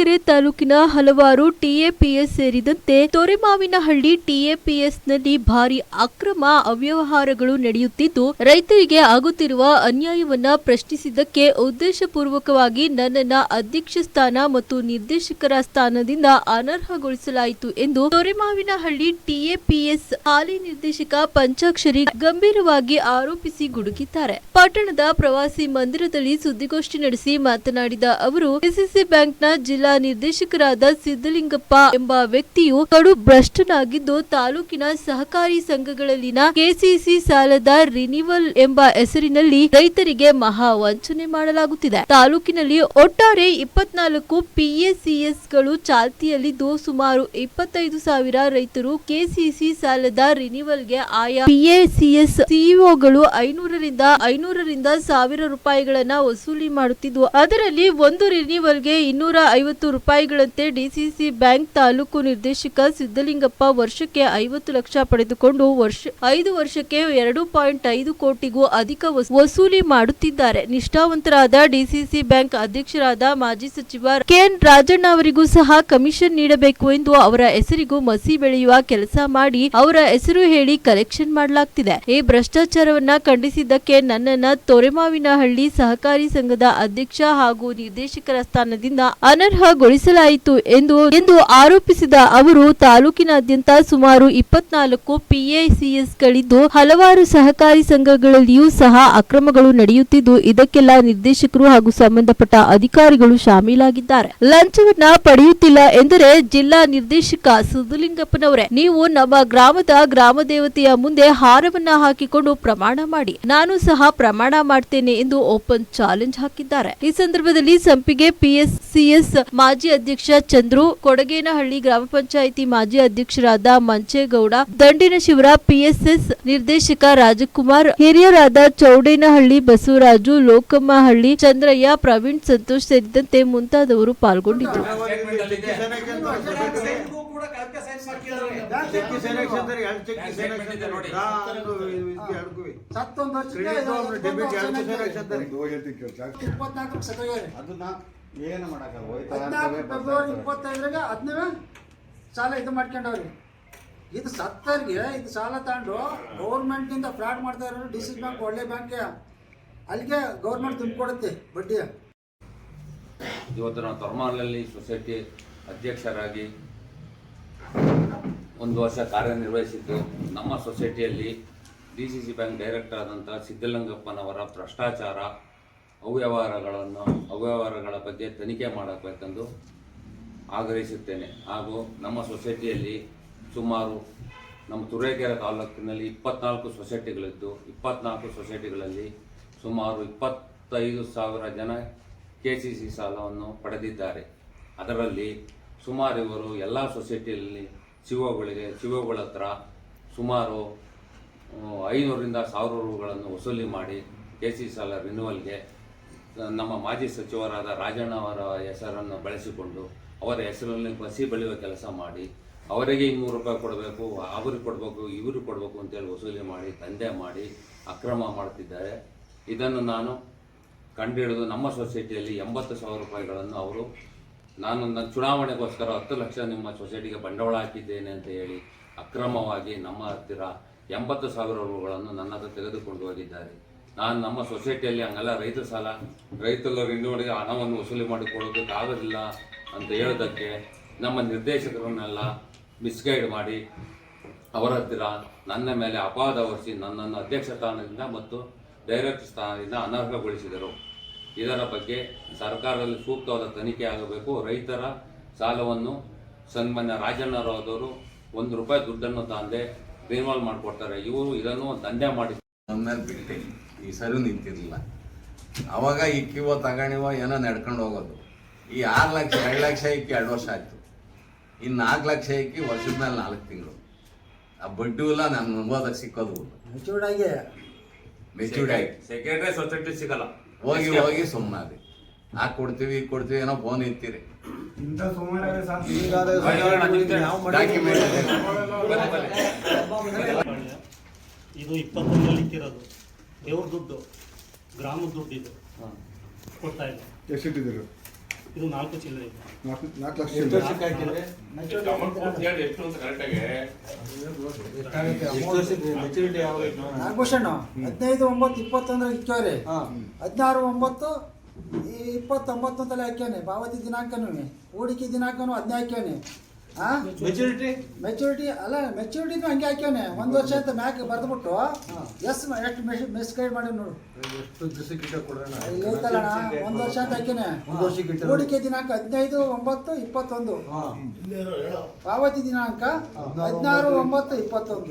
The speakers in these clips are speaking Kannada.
ತುರುವೇಕೆರೆ ತಾಲೂಕಿನ ಹಲವಾರು ಟಿಎಪಿಎಸ್ ಸೇರಿದಂತೆ ತೊರೆಮಾವಿನಹಳ್ಳಿ ಟಿಎಪಿಎಸ್ನಲ್ಲಿ ಭಾರಿ ಅಕ್ರಮ ಅವ್ಯವಹಾರಗಳು ನಡೆಯುತ್ತಿದ್ದು, ರೈತರಿಗೆ ಆಗುತ್ತಿರುವ ಅನ್ಯಾಯವನ್ನ ಪ್ರಶ್ನಿಸಿದ್ದಕ್ಕೆ ಉದ್ದೇಶಪೂರ್ವಕವಾಗಿ ನನ್ನನ್ನ ಅಧ್ಯಕ್ಷ ಸ್ಥಾನ ಮತ್ತು ನಿರ್ದೇಶಕರ ಸ್ಥಾನದಿಂದ ಅನರ್ಹಗೊಳಿಸಲಾಯಿತು ಎಂದು ತೊರೆಮಾವಿನಹಳ್ಳಿ ಟಿಎಪಿಎಸ್ ಹಾಲಿ ನಿರ್ದೇಶಕ ಪಂಚಾಕ್ಷರಿ ಗಂಭೀರವಾಗಿ ಆರೋಪಿಸಿ ಗುಡುಗಿದ್ದಾರೆ. ಪಟ್ಟಣದ ಪ್ರವಾಸಿ ಮಂದಿರದಲ್ಲಿ ಸುದ್ದಿಗೋಷ್ಠಿ ನಡೆಸಿ ಮಾತನಾಡಿದ ಅವರು ಡಿಸಿಸಿ ಬ್ಯಾಂಕ್ನ ಜಿಲ್ಲಾ ನಿರ್ದೇಶಕರಾದ ಸಿದ್ದಲಿಂಗಪ್ಪ ಎಂಬ ವ್ಯಕ್ತಿಯು ಕಡು ಭ್ರಷ್ಟನಾಗಿದ್ದು ತಾಲೂಕಿನ ಸಹಕಾರಿ ಸಂಘಗಳಲ್ಲಿನ ಕೆಸಿಸಿ ಸಾಲದ ರಿನಿವಲ್ ಎಂಬ ಹೆಸರಿನಲ್ಲಿ ರೈತರಿಗೆ ಮಹಾ ವಂಚನೆ ಮಾಡಲಾಗುತ್ತಿದೆ. ತಾಲೂಕಿನಲ್ಲಿ ಒಟ್ಟಾರೆ ಇಪ್ಪತ್ನಾಲ್ಕು ಪಿಎಸಿಎಸ್ಗಳು ಚಾಲ್ತಿಯಲ್ಲಿದ್ದು ಸುಮಾರು ಇಪ್ಪತ್ತೈದು ಸಾವಿರ ರೈತರು ಕೆಸಿಸಿ ಸಾಲದ ರಿನಿವಲ್ಗೆ ಆಯಾ ಪಿಎಸಿಎಸ್ ಸಿಇಒಗಳು ಐನೂರರಿಂದ ಐನೂರರಿಂದ ಸಾವಿರ ರೂಪಾಯಿಗಳನ್ನ ವಸೂಲಿ ಮಾಡುತ್ತಿದ್ದು, ಅದರಲ್ಲಿ ಒಂದು ರಿನಿವಲ್ಗೆ ಇನ್ನೂರ ಐವತ್ತು ರೂಪಾಯಿಗಳಂತೆ ಡಿಸಿಸಿ ಬ್ಯಾಂಕ್ ತಾಲೂಕು ನಿರ್ದೇಶಕ ಸಿದ್ದಲಿಂಗಪ್ಪ ವರ್ಷಕ್ಕೆ ಐವತ್ತು ಲಕ್ಷ ಪಡೆದುಕೊಂಡು ವರ್ಷ, ಐದು ವರ್ಷಕ್ಕೆ ಎರಡು ಪಾಯಿಂಟ್ ಐದು ಕೋಟಿಗೂ ಅಧಿಕ ವಸ್- ವಸೂಲಿ ಮಾಡುತ್ತಿದ್ದಾರೆ. ನಿಷ್ಠಾವಂತರಾದ ಡಿಸಿಸಿ ಬ್ಯಾಂಕ್ ಅಧ್ಯಕ್ಷರಾದ ಮಾಜಿ ಸಚಿವ ಕೆಎನ್ ರಾಜಣ್ಣ ಅವರಿಗೂ ಸಹ ಕಮಿಷನ್ ನೀಡಬೇಕು ಎಂದು ಅವರ ಹೆಸರಿಗೂ ಮಸಿ ಬೆಳೆಯುವ ಕೆಲಸ ಮಾಡಿ ಅವರ ಹೆಸರು ಹೇಳಿ ಕಲೆಕ್ಷನ್ ಮಾಡಲಾಗ್ತಿದೆ. ಈ ಭ್ರಷ್ಟಾಚಾರವನ್ನ ಖಂಡಿಸಿದ್ದಕ್ಕೆ ನನ್ನನ್ನ ತೊರೆಮಾವಿನಹಳ್ಳಿ ಸಹಕಾರಿ ಸಂಘದ ಅಧ್ಯಕ್ಷ ಹಾಗೂ ನಿರ್ದೇಶಕರ ಸ್ಥಾನದಿಂದ ಅನರ್ಹಗೊಳಿಸಲಾಯಿತು ಎಂದು ಎಂದು ಆರೋಪಿಸಿದ ಅವರು, ತಾಲೂಕಿನಾದ್ಯಂತ ಸುಮಾರು ಇಪ್ಪತ್ನಾಲ್ಕು ಪಿಎಸಿಎಸ್ಗಳಿದ್ದು ಹಲವಾರು ಸಹಕಾರಿ ಸಂಘಗಳಲ್ಲಿಯೂ ಸಹ ಅಕ್ರಮಗಳು ನಡೆಯುತ್ತಿದ್ದು, ಇದಕ್ಕೆಲ್ಲ ನಿರ್ದೇಶಕರು ಹಾಗೂ ಸಂಬಂಧಪಟ್ಟ ಅಧಿಕಾರಿಗಳು ಶಾಮೀಲಾಗಿದ್ದಾರೆ. ಲಂಚವನ್ನ ಪಡೆಯುತ್ತಿಲ್ಲ ಎಂದರೆ ಜಿಲ್ಲಾ ನಿರ್ದೇಶಕ ಸಿದ್ದಲಿಂಗಪ್ಪನವರೇ ನೀವು ನಮ್ಮ ಗ್ರಾಮದ ಗ್ರಾಮ ದೇವತೆಯ ಮುಂದೆ ಹಾರವನ್ನ ಹಾಕಿಕೊಂಡು ಪ್ರಮಾಣ ಮಾಡಿ. ನಾನು ಸಹ ಪ್ರಮಾಣ ಮಾಡ್ತೇನೆ ಎಂದು ಓಪನ್ ಚಾಲೆಂಜ್ ಹಾಕಿದ್ದಾರೆ. ಈ ಸಂದರ್ಭದಲ್ಲಿ ಸಂಪಿಗೆ ಪಿಎಸ್ಸಿಎಸ್ ಮಾಜಿ ಅಧ್ಯಕ್ಷ ಚಂದ್ರು ಕೊಡಗೇನಹಳ್ಳಿ ಗ್ರಾಮ ಪಂಚಾಯಿತಿ ಮಾಜಿ ಅಧ್ಯಕ್ಷರಾದ ಮಂಚೇಗೌಡ ದಂಡಿನ ಶಿವರ ಪಿಎಸ್ಎಸ್ ನಿರ್ದೇಶಕ ರಾಜಕುಮಾರ್ ಹಿರಿಯರಾದ ಚೌಡೇನಹಳ್ಳಿ ಬಸವರಾಜು ಲೋಕಮ್ಮಹಳ್ಳಿ ಚಂದ್ರಯ್ಯ ಪ್ರವೀಣ್ ಸಂತೋಷ್ ಸೇರಿದಂತೆ ಮುಂತಾದವರು ಪಾಲ್ಗೊಂಡಿದ್ದರು. ಸತ್ತೊಂದು ವರ್ಷಕ್ಕೆ ಏನು ಮಾಡಕ್ಕಲ್ಲ ಹೋಯ್ತಾ ಹದಿನಾಲ್ಕು ಫೆಬ್ರವರಿ. ಇಪ್ಪತ್ತೈದರಾಗ ಅದನ್ನ ಸಾಲ ಇದು ಮಾಡ್ಕೊಂಡವ್ರಿ ಇದು ಸತ್ತರಿಗೆ ಇದು ಸಾಲ ತಗೊಂಡು ಗೌರ್ಮೆಂಟಿಂದ ಫ್ರಾಡ್ ಮಾಡ್ತಾ ಇರೋರು ಡಿ ಸಿ ಬ್ಯಾಂಕ್ ಒಳ್ಳೆ ಬ್ಯಾಂಕ್ ಅಲ್ಲಿಗೆ ಗೌರ್ಮೆಂಟ್ ತುಂಬಿಕೊಡುತ್ತೆ ಬಡ್ಡಿ ಇವತ್ತು ನಾವು ತೊರ್ಮಾಲಲ್ಲಿ ಸೊಸೈಟಿ ಅಧ್ಯಕ್ಷರಾಗಿ ಒಂದು ವರ್ಷ ಕಾರ್ಯನಿರ್ವಹಿಸಿದ್ದು. ನಮ್ಮ ಸೊಸೈಟಿಯಲ್ಲಿ D C C bank director ಆದಂಥ ಸಿದ್ದಲಿಂಗಪ್ಪನವರ ಭ್ರಷ್ಟಾಚಾರ ಅವ್ಯವಹಾರಗಳನ್ನು, ಅವ್ಯವಹಾರಗಳ ಬಗ್ಗೆ ತನಿಖೆ ಮಾಡಬೇಕೆಂದು ಆಗ್ರಹಿಸುತ್ತೇನೆ. ಹಾಗೂ ನಮ್ಮ ಸೊಸೈಟಿಯಲ್ಲಿ ಸುಮಾರು ನಮ್ಮ ತುರೇಕೆರೆ ತಾಲೂಕಿನಲ್ಲಿ ಇಪ್ಪತ್ನಾಲ್ಕು ಸೊಸೈಟಿಗಳಿದ್ದು, ಇಪ್ಪತ್ನಾಲ್ಕು ಸೊಸೈಟಿಗಳಲ್ಲಿ ಸುಮಾರು ಇಪ್ಪತ್ತೈದು ಸಾವಿರ ಜನ ಕೆ ಸಿ ಸಿ ಸಾಲವನ್ನು ಪಡೆದಿದ್ದಾರೆ. ಅದರಲ್ಲಿ ಸುಮಾರು ಇವರು ಎಲ್ಲ ಸೊಸೈಟಿಯಲ್ಲಿ ಸಿಒಗಳಿಗೆ, ಸಿಒಗಳ ಹತ್ರ ಸುಮಾರು ಐನೂರಿಂದ ಸಾವಿರ ರೂಗಳನ್ನು ವಸೂಲಿ ಮಾಡಿ ಕೆ ಸಿ ಸಾಲ ರಿನ್ಯೂವಲ್ಗೆ ನಮ್ಮ ಮಾಜಿ ಸಚಿವರಾದ ರಾಜಣ್ಣ ಅವರ ಹೆಸರನ್ನು ಬಳಸಿಕೊಂಡು ಅವರ ಹೆಸರಲ್ಲಿ ಬಸಿ ಬೆಳೆಯುವ ಕೆಲಸ ಮಾಡಿ, ಅವರಿಗೆ ಇನ್ನೂರು ರೂಪಾಯಿ ಕೊಡಬೇಕು ಅವ್ರಿಗೆ ಕೊಡಬೇಕು ಇವ್ರಿಗೆ ಕೊಡಬೇಕು ಅಂತೇಳಿ ವಸೂಲಿ ಮಾಡಿ, ದಂಧೆ ಮಾಡಿ ಅಕ್ರಮ ಮಾಡ್ತಿದ್ದಾರೆ. ಇದನ್ನು ನಾನು ಕಂಡುಹಿಡಿದು ನಮ್ಮ ಸೊಸೈಟಿಯಲ್ಲಿ ಎಂಬತ್ತು ಸಾವಿರ ರೂಪಾಯಿಗಳನ್ನು ಅವರು, ನಾನು ನನ್ನ ಚುನಾವಣೆಗೋಸ್ಕರ ಹತ್ತು ಲಕ್ಷ ನಿಮ್ಮ ಸೊಸೈಟಿಗೆ ಬಂಡವಾಳ ಹಾಕಿದ್ದೇನೆ ಅಂತ ಹೇಳಿ ಅಕ್ರಮವಾಗಿ ನಮ್ಮ ಹತ್ತಿರ ಎಂಬತ್ತು ಸಾವಿರ ರೂಪಾಯಿಗಳನ್ನು ನನ್ನ ಹತ್ರ ತೆಗೆದುಕೊಂಡು ಹೋಗಿದ್ದಾರೆ. ನಾನು ನಮ್ಮ ಸೊಸೈಟಿಯಲ್ಲಿ ಹಂಗಲ್ಲ ರೈತ ಸಾಲ. ರೈತರ ರಿನ್ಯೂವಲ್ಗೆ ಹಣವನ್ನು ವಸೂಲಿ ಮಾಡಿಕೊಳ್ಳೋದಕ್ಕೆ ಆಗೋದಿಲ್ಲ ಅಂತ ಹೇಳೋದಕ್ಕೆ ನಮ್ಮ ನಿರ್ದೇಶಕರನ್ನೆಲ್ಲ ಮಿಸ್ಗೈಡ್ ಮಾಡಿ ಅವರ ಹತ್ತಿರ ನನ್ನ ಮೇಲೆ ಅಪಾದ ಹೊರಿಸಿ ನನ್ನನ್ನು ಅಧ್ಯಕ್ಷ ಸ್ಥಾನದಿಂದ ಮತ್ತು ಡೈರೆಕ್ಟರ್ ಸ್ಥಾನದಿಂದ ಅನರ್ಹಗೊಳಿಸಿದರು. ಇದರ ಬಗ್ಗೆ ಸರ್ಕಾರದಲ್ಲಿ ಸೂಕ್ತವಾದ ತನಿಖೆ ಆಗಬೇಕು. ರೈತರ ಸಾಲವನ್ನು ಸನ್ಮಾನ್ಯ ರಾಜಣ್ಣರಾದವರು ಒಂದು ರೂಪಾಯಿ ದುಡ್ಡನ್ನು ತಂದೆ ರಿನ್ವಾಲ್ವ್ ಮಾಡಿಕೊಡ್ತಾರೆ. ಇವರು ಇದನ್ನು ದಂಧೆ ಮಾಡಿ ಆಮೇಲೆ ಬಿಟ್ಟೆ. ಈ ಸರಿ ನಿಂತಿರಲಿಲ್ಲ. ಅವಾಗ ಇಕ್ಕಿವೋ ತಗೊಂಡಿವ ಏನೋ ನಡ್ಕೊಂಡು ಹೋಗೋದು. ಈ ಆರು ಲಕ್ಷ ಎರಡು ಲಕ್ಷ ಇಕ್ಕಿ ಎರಡು ವರ್ಷ ಆಯ್ತು. ಇನ್ನು ನಾಲ್ಕು ಲಕ್ಷ ಇಕ್ಕಿ ವರ್ಷದ ಮೇಲೆ ನಾಲ್ಕು ತಿಂಗಳು. ಆ ಬಡ್ಡಿ ಇಲ್ಲ ನಾನು ಅನುಭವದಾಗ ಸಿಕ್ಕೋದು ಮೆಚೂರ್ಡ್ ಆಗಿ. ಮೆಚೂರ್ಡ್ ಆಗಿ. ಸೆಕ್ರೆಟರಿ ಸೊಸೈಟಿ ಸಿಗಲ್ಲ. ಹೋಗಿ ಹೋಗಿ ಸುಮ್ಮನಾದೆ ಆ ಕೊಡ್ತೀವಿ ಈಗ ಕೊಡ್ತೀವಿ ಏನೋ ಫೋನ್ ಇತ್ತೀರಿ. ಡಾಕ್ಯುಮೆಂಟ್ ಇದು ಇಪ್ಪತ್ತೊಂದರಲ್ಲಿ ಇಟ್ಟಿರೋದು. ದೇವ್ರ ದುಡ್ಡು ಗ್ರಾಮದ ದುಡ್ಡು ಇದು. ಕೊಡ್ತಾ ಇಲ್ಲ ಎಷ್ಟಿಟ್ಟಿದ್ರು ಇದು ನಾಲ್ಕು ಚಿಲ್ಲರೆ ಇದೆ. ನಾಲ್ಕು ಲಕ್ಷ ಎಷ್ಟು ವರ್ಷಕ್ಕೆ ಹಾಕಿದ್ರೆ? ಎಷ್ಟು ವರ್ಷಕ್ಕೆ ಮೆಚುರಿಟಿ ಯಾವಾಗ ನಾಗಭೂಷಣ್ ಹದಿನೈದು ಒಂಬತ್ತು ಇಪ್ಪತ್ತೊಂದರ ಇಕ್ಕವ್ರಿ ಹಾ. ಹದಿನಾರು ಒಂಬತ್ತು ಈ ಇಪ್ಪತ್ತೊಂಬತ್ತು ಅಂತಲೇ ಹಾಕ್ಯಾನೆ. ಪಾವತಿ ದಿನಾಂಕನೂ. ಹೂಡಿಕೆ ದಿನಾಂಕನೂ ಹದಿನೈದು ಹಾಕ್ಯಾನೆ. ಮೆಚುರಿಟಿ ಮೆಚುರಿಟಿ ಅಲ್ಲ ಮೆಚುರಿಟಿನೂ ಹಂಗೆ ಹಾಕ್ಯವನೆ. ಒಂದು ವರ್ಷ ಅಂತ ಮ್ಯಾಕ್ ಬರೆದ್ಬಿಟ್ಟು ಎಸ್ ಎಷ್ಟು ಮೆಸ್ ಮೆಸ್ ಗೈಡ್ ಮಾಡಿ ನೋಡು. ಎಷ್ಟು ದಿವಸ ಕೊಡೋಣ ಒಂದು ವರ್ಷ ಅಂತ ಹಾಕ್ಯಾನೆ ಒಂದು ವರ್ಷ ಇಟ್ಟ ಹೂಡಿಕೆ ದಿನಾಂಕ ಹದಿನೈದು ಒಂಬತ್ತು ಇಪ್ಪತ್ತೊಂದು. ಹಾ. ಪಾವತಿ ದಿನಾಂಕ ಹದಿನಾರು ಒಂಬತ್ತು ಇಪ್ಪತ್ತೊಂದು.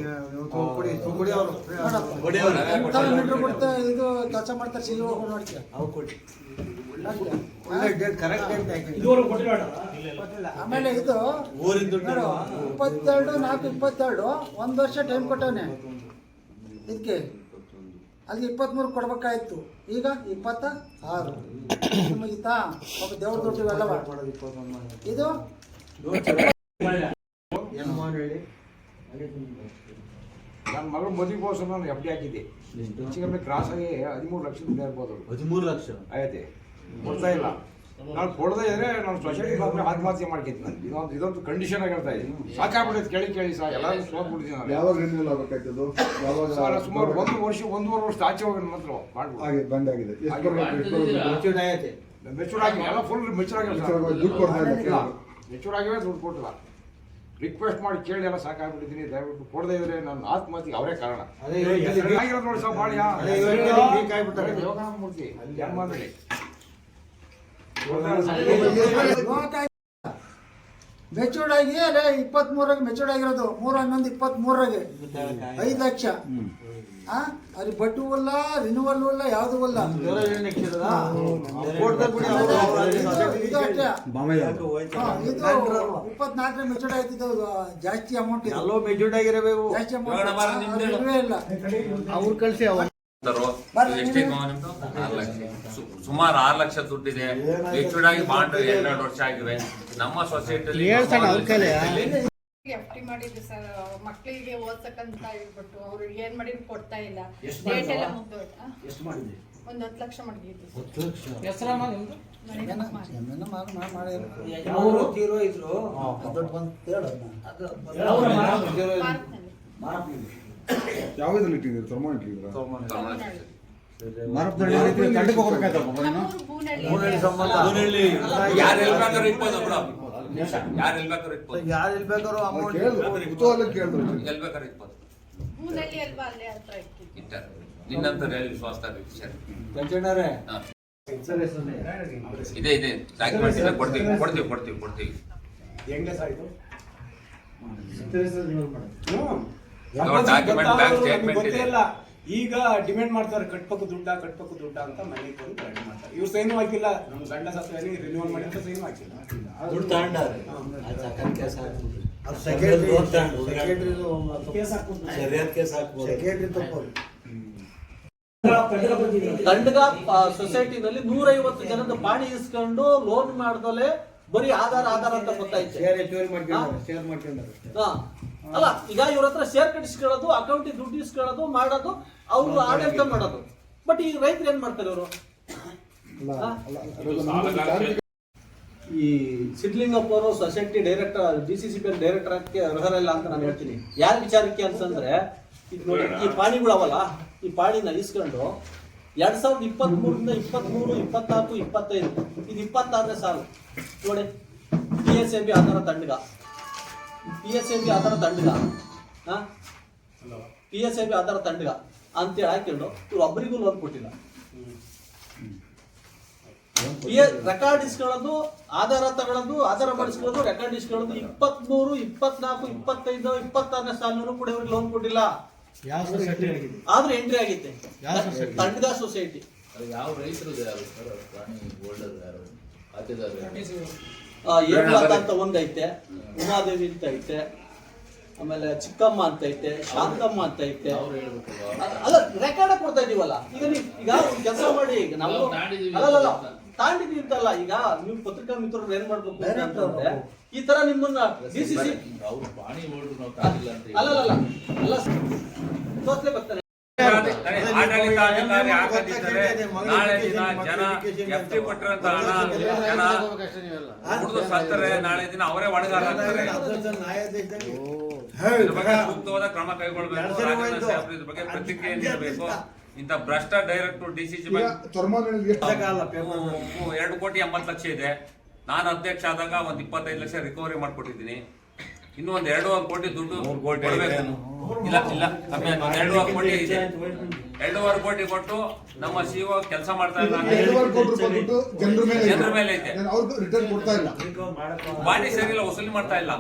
ಎಂಥ ಮೀಟ್ರ್ ಕೊಡ್ತಾ ಇದು ಕೆಲಸ ಮಾಡ್ತಾರೆ ಸಿಲ್ವ ನೋಡ್ತೀಯ. ಕೊಡಿ. ಆಮೇಲೆ ಇದು ಇಪ್ಪತ್ತೆರಡು ನಾಲ್ಕು ಇಪ್ಪತ್ತೆರಡು ಒಂದು ವರ್ಷ ಟೈಮ್ ಕೊಟ್ಟವನೆ. ಇದಕ್ಕೆ ಅಲ್ಲಿ ಇಪ್ಪತ್ತ್ಮೂರು ಕೊಡ್ಬೇಕಾಯ್ತು. ಈಗ ಇಪ್ಪತ್ತ ಆರು ಮುಗಿತಾ ಒಬ್ಬ ದೇವ್ರ ದುಡ್ಡು ಇವೆಲ್ಲವ ಇದು? ಏನು ಮಾಡಿ ಹೇಳಿ? ನನ್ನ ಮಗಳು ಮದುವೆಗೋಸ್ಕರ ನಾನು ಎಫ್ ಡಿ ಹಾಕಿದ್ದೆ ಹೆಚ್ಚು ಕಮ್ಮಿ ಕ್ರಾಸ್ ಆಗಿ ಹದಿಮೂರು ಲಕ್ಷ ದುಡ್ಡು ಇರ್ಬೋದು ಹದಿಮೂರು ಲಕ್ಷ? ಐತೆ ಕೊಡ್ತಾ ಇಲ್ಲ. ನಾನು ಕೊಡದೇ ಇದ್ರೆ ನಾನು ಸೊಸೈಟಿ ಬಂದ್ರೆ ಆತ್ಮಹತ್ಯೆ ಮಾಡ್ಕೈತಿ ನಾನು. ಇದೊಂದು ಇದೊಂದು ಕಂಡೀಷನ್ ಆಗಿ ಹೇಳ್ತಾ ಇದ್ದೀನಿ ಸಾಕಾಗ್ಬಿಟ್ಟೈತೆ ಕೇಳಿ ಕೇಳಿ ಸಾ ಎಲ್ಲರೂ ಸೋತ್ಬಿಡ್ತೀನಿ ನಾನು. ಯಾವಾಗ ರಿನ್ಯೂಲ್ ಆಗಬೇಕಾಯ್ತದು? ಯಾವಾಗ ಸರ್, ಸುಮಾರು ಒಂದು ವರ್ಷ ಒಂದೂವರೆ ವರ್ಷ ಆಚೆ ಹೋಗಿ ಮಾತ್ರ ಮಾಡ್ಬೋದು ಹಾಗೆ ಬಂದಾಗಿದೆ ಮೆಚೂರ್ ಆಗಿ ಎಲ್ಲ ಫುಲ್ ಮೆಚೂರ್ ಆಗಿಲ್ಲ ಮೆಚೂರ್ ಆಗಿ ದುಡ್ಡು ಕೊಡ್ತಾ ಇಲ್ಲ ಕೇಳೋದು. ಮೆಚೂರ್ ಆಗಿವೆ ದುಡ್ಡು ಕೊಟ್ಟಿಲ್ಲ. ರಿಕ್ವೆಸ್ಟ್ ಮಾಡಿ ಕೇಳಿ ಎಲ್ಲ ಸಾಕಾಗ್ಬಿಟ್ಟಿದ್ದೀನಿ. ದಯವಿಟ್ಟು ಕೊಡದೇ ಇದ್ರೆ ನನ್ನ ಆತ್ಮಹತ್ಯೆ ಅವರೇ ಕಾರಣ. ಆಗಿರೋದು ನೋಡಿ ಸರ್ ಬಾಳಿಯ. ಅದೇ ಇವತ್ತು weak ಮೆಚೂರ್ಡ್ ಆಗಿ ಅಲ್ಲೇ ಇಪ್ಪತ್ತ್ಮೂರಾಗ ಮೆಚೂರ್ಡ್ ಆಗಿರೋದು ಮೂರ ಹನ್ನೊಂದು ಇಪ್ಪತ್ತ್ಮೂರಾಗೆ ಐದು ಲಕ್ಷ. ಆ ಅಲ್ಲಿ ಬಟ್ಟು ಅಲ್ಲ ರಿನ್ಯೂವಲ್ ಅಲ್ಲ ಯಾವ್ದು ಅಲ್ಲ. ಇಪ್ಪತ್ನಾಲ್ಕರ ಮೆಚೂರ್ಡ್ ಆಯ್ತಿದ್ದು ಜಾಸ್ತಿ ಅಮೌಂಟ್ ಜಾಸ್ತಿ. ಅಮೌಂಟ್ ಇಲ್ಲ. ಅವ್ರು ಕಳ್ಸಿ ಅವ್ರು ಎಷ್ಟಿದೆ ನಿಮ್ದು? ಆರು ಲಕ್ಷ. ಸುಮಾರು ಆರು ಲಕ್ಷ ದುಡ್ಡಿದೆ ಮೆಚೂರ್ಡ್ ಆಗಿ ಬಾಂಡ್ ಎರಡೆರಡು ವರ್ಷ ಆಗಿವೆ. ನಮ್ಮ ಸೊಸೈಟಿ ಎಫ್ ಟಿ ಮಾಡಿದ್ರು ಸರ್ ಮಕ್ಕಳಿಗೆ ಓದ್ತಕ್ಕಂತ ಹೇಳ್ಬಿಟ್ಟು ಅವ್ರು ಏನ್ ಮಾಡಿದ್ರು ಕೊಡ್ತಾ ಇಲ್ಲ. ಡೇಟ್ ಎಲ್ಲ ಮುಗ್ದೋಯ್ತಾ? ಎಷ್ಟು ಮಾಡಿದ್ರಿ? ಒಂದ್ ಹತ್ತು ಲಕ್ಷ ಮಡಗಿದ್ದು ಹತ್ತು ಲಕ್ಷ. ಹೆಸರಮ್ಮ ನಿಮ್ದು? ಮಾಡಿದ್ರು. ಅವರು ತೀರೋ ಇದ್ರು? ಬಂದ್ ಯಾವ್ದ್ರಲ್ಲಿ ಇಟ್ಟಿದ್ದೀರಿ? ತರ್ಮ ಇಟ್ಟಿದ್ದೀರಾ? ತಂಡಕ್ಕೆ ಹೋಗ್ಬೇಕಾಯ್ತಪ್ಪ ಯಾರು ಅಮೌಂಟ್ ಕೇಳಿದ್ರು ಕುತೂಹಲ ಪಂಚಣ್ಣರೇ. ಇದೆ ಇದೆ. ಕೊಡ್ತೀವಿ ಕೊಡ್ತೀವಿ ಕೊಡ್ತೀವಿ ಕೊಡ್ತೀವಿ. ಹೆಂಗೆ ಗೊತ್ತೇ ಇದೆ. ಇಲ್ಲ. ಈಗ ಡಿಮ್ಯಾಂಡ್ ಮಾಡ್ತಾರೆ ಕಟ್ಬೇಕು ದುಡ್ಡ ಕಟ್ಬೇಕು ದುಡ್ಡ ಅಂತ ಮನೆಗೆ ಬಂದು ರೆಡಿ ಮಾಡ್ತಾರೆ. ಇವ್ರು ಸೈನು ಹಾಕಿಲ್ಲ. ನಮ್ಮ ಗಂಡ ಸತ್ವ ರಿನ್ಯೂವಲ್ ಮಾಡಿ ಅಂತ ಸೈನು ಹಾಕಿಲ್ಲ. ದುಡ್ಡು ತಗೊಂಡಾರೆ ಅದು ಸೆಕ್ರೆಟರಿ ಸೆಕ್ರೆಟರಿ ಕೇಸ್ ಹಾಕ್ಬೋದು ಸರಿಯಾದ ಕೇಸ್ ಹಾಕ್ಬೋದು. ಸೆಕ್ರೆಟರಿ ತಪ್ಪು ದಂಡಗ ಸೊಸೈಟಿನಲ್ಲಿ ನೂರೈವತ್ತು ಜನದ ಪಾಣಿ ಇಸ್ಕೊಂಡು ಲೋನ್ ಮಾಡ್ದಲೆ ಬರೀ ಆಧಾರ ಆಧಾರ ಅಂತ ಗೊತ್ತಾಯ್ತು. ಅಲ್ಲ ಈಗ ಇವ್ರ ಹತ್ರ ಶೇರ್ ಕಟ್ಟಿಸ್ಕೊಳ್ಳೋದು ಅಕೌಂಟಿಗೆ ದುಡ್ಡು ಇಸ್ಕೊಳ್ಳೋದು ಮಾಡೋದು ಅವ್ರು ಆಡಳಿತ ಮಾಡೋದು. ಬಟ್ ಈ ರೈತರು ಏನ್ ಮಾಡ್ತಾರೆ ಅವರು ಈ ಸಿದ್ಲಿಂಗಪ್ಪ ಅವರು society director D C C P director ಆಗಕ್ಕೆ ಅರ್ಹರಲ್ಲ ಅಂತ ನಾನು ಹೇಳ್ತೀನಿ. ಯಾರ ವಿಚಾರಕ್ಕೆ ಅಂತಂದ್ರೆ ಇದು ನೋಡಿ ಈ ಪಾಣಿಗಳವಲ್ಲ ಈ ಪಾಣಿನ ಇಸ್ಕೊಂಡು ಎರಡ್ ಸಾವಿರದ ಇಪ್ಪತ್ತ್ ಮೂರಿಂದ ಇಪ್ಪತ್ಮೂರು, ಇಪ್ಪತ್ನಾಲ್ಕು, ಇಪ್ಪತ್ತೈದು. ಇದು ಇಪ್ಪತ್ತಾರನೇ ಸಾಲು. ನೋಡಿ ಪಿ ಎಸ್ ಎಂ ಬಿ ಆಧಾರ ತಂಡಗ. ಪಿ ಎಸ್ ಎಂ ಬಿ ಆಧಾರ ತಂಡಗ. ಪಿ ಎಸ್ ಎಂ ಬಿ ಆಧಾರ ತಂಡಗ. ಅಂತೇಳಿ ಹಾಕೊಂಡು ಇವ್ರು ಒಬ್ಬರಿಗೂ ಲೋನ್ ಕೊಟ್ಟಿಲ್ಲ. ರೆಕಾರ್ಡ್ ಇಸ್ಕೊಳ್ಳೋದು ಆಧಾರ ತಗೊಳ್ಳೋದು ಆಧಾರ ಮಾಡಿಸ್ಕೊಳ್ಳೋದು ರೆಕಾರ್ಡ್ ಇಸ್ಕೊಳ್ಳೋದು ಇಪ್ಪತ್ಮೂರು, ಇಪ್ಪತ್ನಾಲ್ಕು, ಇಪ್ಪತ್ತೈದು, ಇಪ್ಪತ್ತಾರನೇ ಸಾಲಿನೂ ಕೂಡ ಇವ್ರಿಗೆ ಲೋನ್ ಕೊಟ್ಟಿಲ್ಲ. ಯಾವ ಸೊಸೈಟಿ ಆದ್ರೆ ಎಂಟ್ರಿ ಆಗೈತೆ ತಂಡದ ಸೊಸೈಟಿ ಯಾವ ರೈತರು ಯಾರು? ಸರ್ ಪ್ರಾಣಿ ಹೋಲ್ಡರ್ ಯಾರು? ಖಾತೆದಾರ ಏಕನಾಥ ಅಂತ ಒಂದೈತೆ ಉಮಾದೇವಿ ಅಂತ ಐತೆ ಆಮೇಲೆ ಚಿಕ್ಕಮ್ಮ ಅಂತ ಐತೆ ಶಾಂತಮ್ಮ ಅಂತ ಐತೆ. ಅಲ್ಲ ರೆಕಾರ್ಡ್ ಕೊಡ್ತಾ ಇದೀವಲ್ಲ? ಈಗ ನೀವು ಈಗ ಒಂದು ಕೆಲಸ ಮಾಡಿ ಈಗ ನಾವು ನಾವು ಅಲ್ಲಲ್ಲ ಅಂತಲ್ಲ ಈಗ ನೀವು ಪತ್ರಿಕಾ ಮಿತ್ರರು ಏನ್ ಮಾಡ್ಬೇಕು ಅಂತಂದ್ರೆ ಈ ತರ ನಿಮ್ಮನ್ನ ಡಿಸಿಸಿ ಸಿ ಸಿ ಅವ್ರು ಪ್ರಾಣಿ ಹೋಲ್ಡರ್ ನಾವು ಕಾದಿಲ್ಲ ಅಂತ ಹೇಳಿ. ಅಲ್ಲಲ್ಲ ಅಲ್ಲ ತೋರ್ಸ್ಲೇ ಬರ್ತಾರೆ. ಆಡಳಿತ ಜಿಲ್ಲಾಧಿಕಾರಿ ಹಾಕದಿದ್ದರೆ ನಾಳೆ ದಿನ ಜನ ಎಫ್ ಟಿ ಕೊಟ್ಟಿರೋಂತ ಹಣ ಜನ ಕುಡಿದು ಸತ್ತರೆ ನಾಳೆ ದಿನ ಅವರೇ ಒಣಗಾರಾಗ್ತಾರೆ ಇದ್ರ ಬಗ್ಗೆ ಸೂಕ್ತವಾದ ಕ್ರಮ ಇದ್ರ ಬಗ್ಗೆ ಪ್ರತಿಕ್ರಿಯೆ ನೀಡಬೇಕು. ಇಂಥ ಭ್ರಷ್ಟ ಡೈರೆಕ್ಟರ್ ಡಿ ಸಿ ಎರಡು ಕೋಟಿ ಎಂಬತ್ತು ಲಕ್ಷ ಇದೆ. ನಾನು ಅಧ್ಯಕ್ಷ ಆದಾಗ ಒಂದ್ ಇಪ್ಪತ್ತೈದು ಲಕ್ಷ ರಿಕವರಿ ಮಾಡ್ಕೊಟ್ಟಿದ್ದೀನಿ. ಇನ್ನು ಒಂದ್ ಎರಡೂವರೆ ಕೋಟಿ ದುಡ್ಡು ಕೋಟಿ ಇಲ್ಲ ಇಲ್ಲ ಎರಡೂವರೆ ಕೋಟಿ ಇದೆ. ಎರಡೂವರೆ ಕೋಟಿ ಕೊಟ್ಟು ನಮ್ಮ ಸಿಒ ಕೆಲಸ ಮಾಡ್ತಾ ಜನರ ಮೇಲೆ ಐತೆ. ರಿಟರ್ನ್ ಕೊಡ್ತಾ ಇಲ್ಲ. ಬಾಡಿ ಸರಿ ಇಲ್ಲ ವಸೂಲಿ ಮಾಡ್ತಾ ಇಲ್ಲ.